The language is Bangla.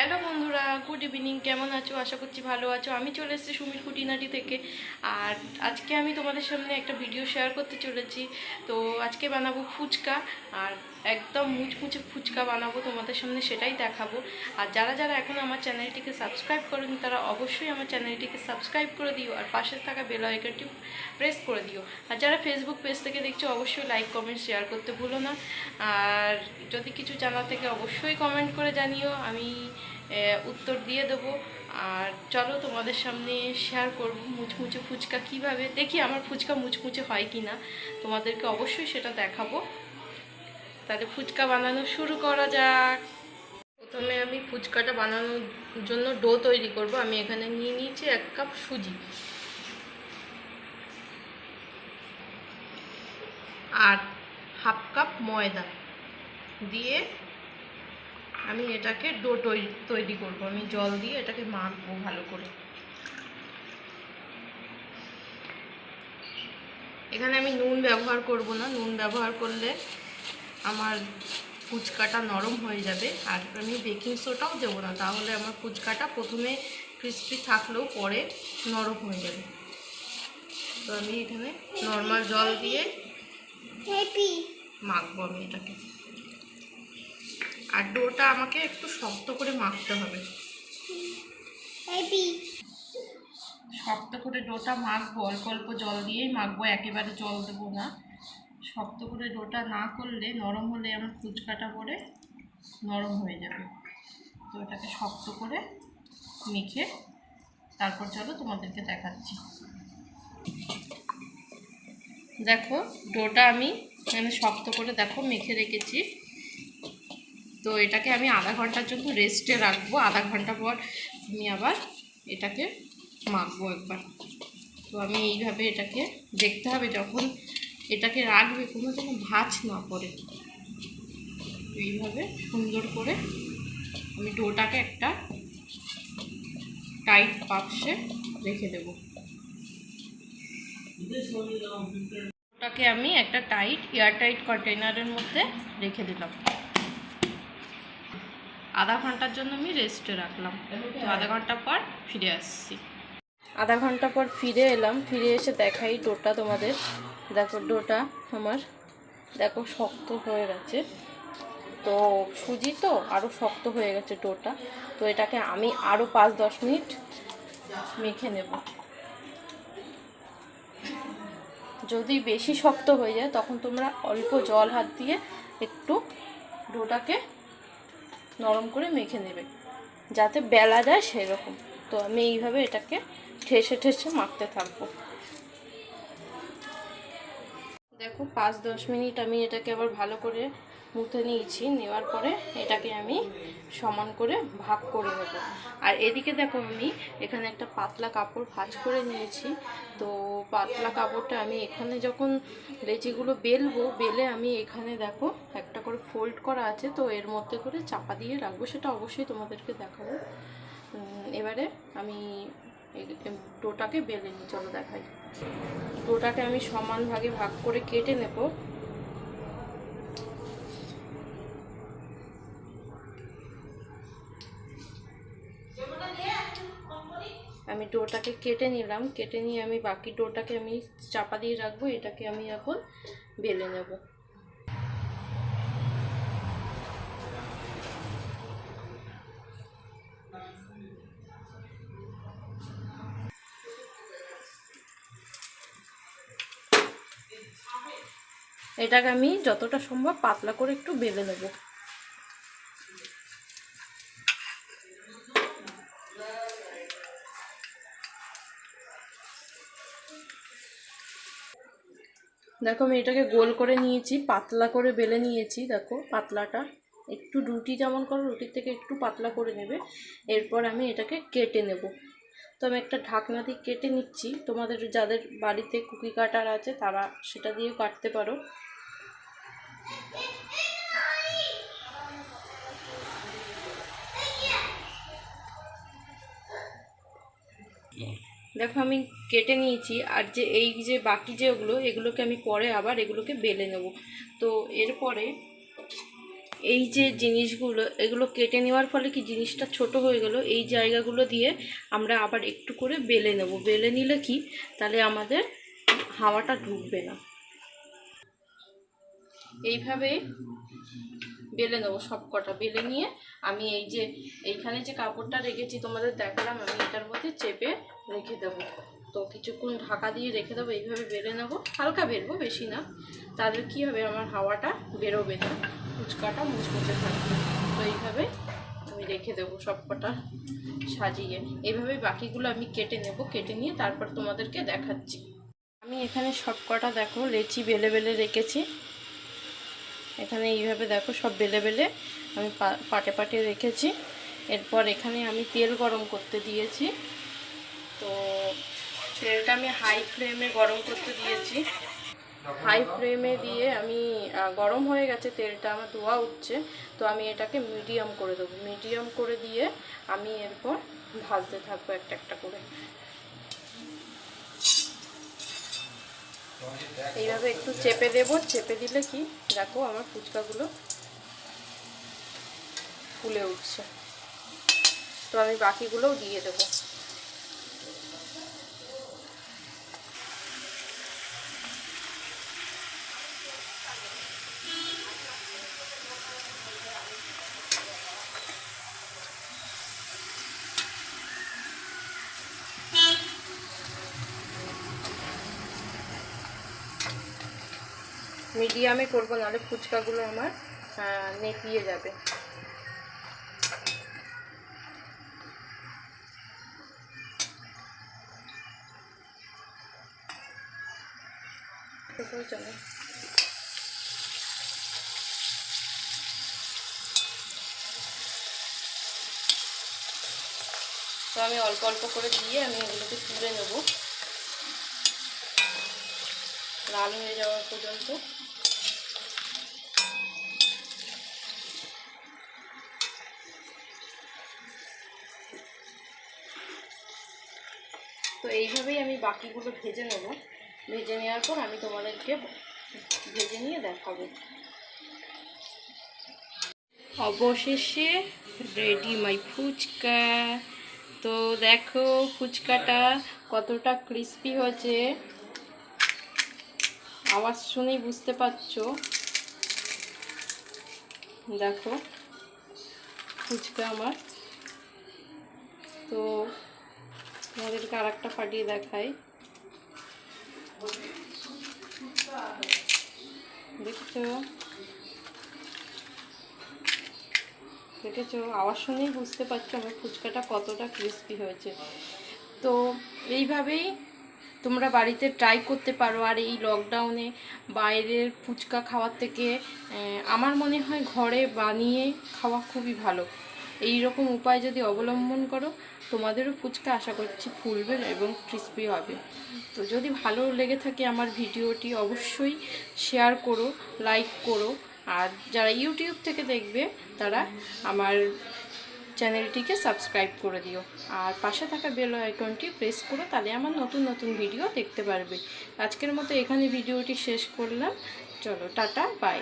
হ্যালো বন্ধুরা গুড ইভিনিং কেমন আছো? আশা করছি ভালো আছো। আমি চলে এসেছি সুমির খুঁটিনাটি থেকে। আর আজকে আমি তোমাদের সামনে একটা ভিডিও শেয়ার করতে চলেছি। তো আজকে বানাবো ফুচকা। আর একদম মুচমুচে ফুচকা বানাবো তোমাদের সামনে সেটাই দেখাবো। আর যারা যারা এখন আমার চ্যানেলটিকে সাবস্ক্রাইব করেনি, তারা অবশ্যই আমার চ্যানেলটিকে সাবস্ক্রাইব করে দিও আর পাশে থাকা বেল আইকনটি প্রেস করে দিও। আর যারা ফেসবুক পেজ থেকে দেখছ, অবশ্যই লাইক কমেন্ট শেয়ার করতে ভুলো না। আর যদি কিছু জানা থেকে, অবশ্যই কমেন্ট করে জানিও। আমি উত্তর দিয়ে দেবো। আর চলো তোমাদের সামনে শেয়ার করব মুচমুচে ফুচকা কীভাবে। দেখি আমার ফুচকা মুচমুচে হয় কি না তোমাদেরকে অবশ্যই সেটা দেখাবো। তাহলে ফুচকা বানানো শুরু করা যাক। প্রথমে আমি ফুচকাটা বানানোর জন্য ডো তৈরি করব। আমি এখানে নিয়ে নিয়েছি এক কাপ সুজি। আর হাফ কাপ ময়দা। দিয়ে আমি এটাকে ডো তৈরি তৈরি করব। আমি জল দিয়ে এটাকে মাখবো ভালো করে। এখানে আমি নুন ব্যবহার করব না। নুন ব্যবহার করলে আমার ফুচকাটা নরম হয়ে যাবে। আর আমি বেকিং সোডাও দেবো না তাহলে আমার ফুচকাটা প্রথমে ক্রিস্পি থাকলেও পরে নরম হয়ে যাবে। তো আমি এখানে নর্মাল জল দিয়ে মাখবো আমি এটাকে। আর ডোটা আমাকে একটু শক্ত করে মাখতে হবে। শক্ত করে ডোটা মাখবো অল্প অল্প জল দিয়েই মাখবো একেবারে জল দেবো না। শক্ত করে ডোটা না করলে নরম হলে আমার ফুচকাটা পরে নরম হয়ে যাবে। তো এটাকে শক্ত করে মেখে তারপর চলো তোমাদেরকে দেখাচ্ছি। দেখো, ডোটা আমি মানে শক্ত করে দেখো মেখে রেখেছি। তো এটাকে আমি আধা ঘণ্টার জন্য রেস্টে রাখব। আধা ঘণ্টা পর আমি আবার এটাকে মাখবো একবার। তো আমি এইভাবে এটাকে দেখতে হবে যখন এটাকে রাখবে কোনো যেন ভাঁজ না পড়ে এইভাবে সুন্দর করে আমি ডোটাকে একটা টাইট বাক্সে রেখে দেব। ওটাকে আমি একটা টাইট এয়ার টাইট কন্টেনারের মধ্যে রেখে দিলাম। আধা ঘণ্টার জন্য আমি রেস্টে রাখলাম। তো আধা ঘণ্টা পর ফিরে আসছি। আধা ঘণ্টা পর ফিরে এলাম। ফিরে এসে দেখাই ডোটা তোমাদের। দেখো ডোটা আমার, দেখো শক্ত হয়ে গেছে। তো সুজি তো আরও শক্ত হয়ে গেছে ডোটা। তো এটাকে আমি আরও পাঁচ দশ মিনিট মেখে নেব। যদি বেশি শক্ত হয়ে যায়, তখন তোমরা অল্প জল হাত দিয়ে একটু ডোটাকে নরম করে মেখে নেবে, যাতে বেলা যায় সেরকম। তো আমি এইভাবে এটাকে ঠেসে ঠেসে মাখতে থাকব। দেখো, পাঁচ, দশ মিনিট আমি এটাকে আবার ভালো করে মুথে নিয়েছি। নেওয়ার পরে এটাকে আমি সমান করে ভাগ করে নেব। আর এদিকে দেখো আমি এখানে একটা পাতলা কাপড় ভাঁজ করে নিয়েছি। তো পাতলা কাপড়টা আমি এখানে যখন লেচিগুলো বেলবো, বেলে আমি এখানে দেখো একটা করে ফোল্ড করা আছে, তো এর মধ্যে করে চাপা দিয়ে রাখব। সেটা অবশ্যই তোমাদেরকে দেখাবো। এবারে আমি ডোটাকে বেলে নিই চলো দেখাই। ডোটাকে আমি সমান ভাগে ভাগ করে কেটে নেব। আমি ডোটাকে কেটে নিলাম, কেটে নিয়ে আমি বাকি ডোটাকে আমি চাপা দিয়ে রাখব, এটাকে আমি এখন বেলে নেব। এটাকে আমি যতটা সম্ভব পাতলা করে একটু বেলে নেব। দেখো আমি এটাকে গোল করে নিয়েছি, পাতলা করে বেলে নিয়েছি, দেখো পাতলাটা। একটু রুটি যেমন করো, রুটির থেকে একটু পাতলা করে নেবে। এরপর আমি এটাকে কেটে নেব। তো আমি একটা ঢাকনা দিয়ে কেটে নিচ্ছি। তোমাদের যাদের বাড়িতে কুকি কাটার আছে, তারা সেটা দিয়েও কাটতে পারো। দেখো, আমি কেটে নিয়েছি। আর যে, এই যে বাকি যেগুলো এগুলোকে আমি পরে আবার এগুলোকে বেলে নেব। তো এরপরে এই যে জিনিসগুলো, এগুলো কেটে নেওয়ার ফলে কি জিনিসটা ছোট হয়ে গেল? এই জায়গাগুলো দিয়ে আমরা আবার একটু করে বেলে নেব। বেলে নিলে কি? তাহলে আমাদের হাওয়াটা ঢুকবে না। এইভাবে বেলে নেব সব কটা বেলে নিয়ে আমি এই যে, এইখানে যে কাপড়টা রেখেছি, তোমাদের দেখালাম, আমি এটার মধ্যে চেপে রেখে দেবো। তো কিছুক্ষণ ঢাকা দিয়ে রেখে দেবো, এইভাবে বেলে নেব। হালকা বেরবো, বেশি না। তাহলে কী হবে? আমার হাওয়াটা বেরোবে না। ফুচকাটা মুচমুচে থাকবে। তো এইভাবে আমি রেখে দেবো সব কটা সাজিয়ে। এইভাবে বাকিগুলো আমি কেটে নেব, কেটে নিয়ে তারপর তোমাদেরকে দেখাচ্ছি। আমি এখানে সব কটা দেখো লেচি বেলে বেলে রেখেছি। এখানে এইভাবে দেখো সব বেলে বেলে আমি পাটে পাটে রেখেছি। এরপর এখানে আমি তেল গরম করতে দিয়েছি। তো তেলটা আমি হাই ফ্লেমে গরম করতে দিয়েছি। হাই ফ্লেমে দিয়ে আমি গরম হয়ে গেছে, তেলটা আমার ধোয়া উঠছে, তো আমি এটাকে মিডিয়াম করে দেবো। মিডিয়াম করে দিয়ে আমি এরপর ভাজতে থাকব একটা একটা করে। এইভাবে একটু চেপে দেবো, চেপে দিলে কি, দেখো আমার ফুচকাগুলো ফুলে উঠছে। তো আমি বাকিগুলোও দিয়ে দেবো। মিডিয়ামে করব, নাহলে ফুচকাগুলো আমার নেতিয়ে যাবে। তো আমি অল্প অল্প করে দিয়ে আমি এগুলোকে তুলে নেব। লাল হয়ে যাওয়া পর্যন্ত। এইভাবেই আমি বাকিগুলো ভেজে নেব। ভেজে নেওয়ার পর আমি তোমাদেরকে ভেজে নিয়ে দেখাবো। অবশেষে রেডি মাই ফুচকা। তো দেখো ফুচকাটা কতটা ক্রিস্পি হয়েছে। আওয়াজ শুনেই বুঝতে পারছ। দেখো ফুচকা আমার। তো তোমাদেরকে আর একটা ফাটিয়ে দেখাই। দেখছ? দেখেছ? আওয়াজ শুনেই বুঝতে পারছ আমার ফুচকাটা কতটা ক্রিস্পি হয়েছে। তো এইভাবেই তোমরা বাড়িতে ট্রাই করতে পারো আর এই লকডাউনে বাইরের ফুচকা খাওয়ার থেকে আমার মনে হয় ঘরে বানিয়ে খাওয়া খুবই ভালো। এই রকম উপায় যদি অবলম্বন করো, তোমাদেরও ফুচকা আশা করছি ফুলবে এবং ক্রিস্পি হবে। তো যদি ভালো লেগে থাকে আমার ভিডিওটি, অবশ্যই শেয়ার করো লাইক করো। আর যারা ইউটিউব থেকে দেখবে, তারা আমার চ্যানেলটিকে সাবস্ক্রাইব করে দিও। আর পাশে থাকা বেল আইকনটি প্রেস করো, তাহলে আমার নতুন নতুন ভিডিও দেখতে পারবে। আজকের মতো এখানে ভিডিওটি শেষ করলাম। চলো, টাটা বাই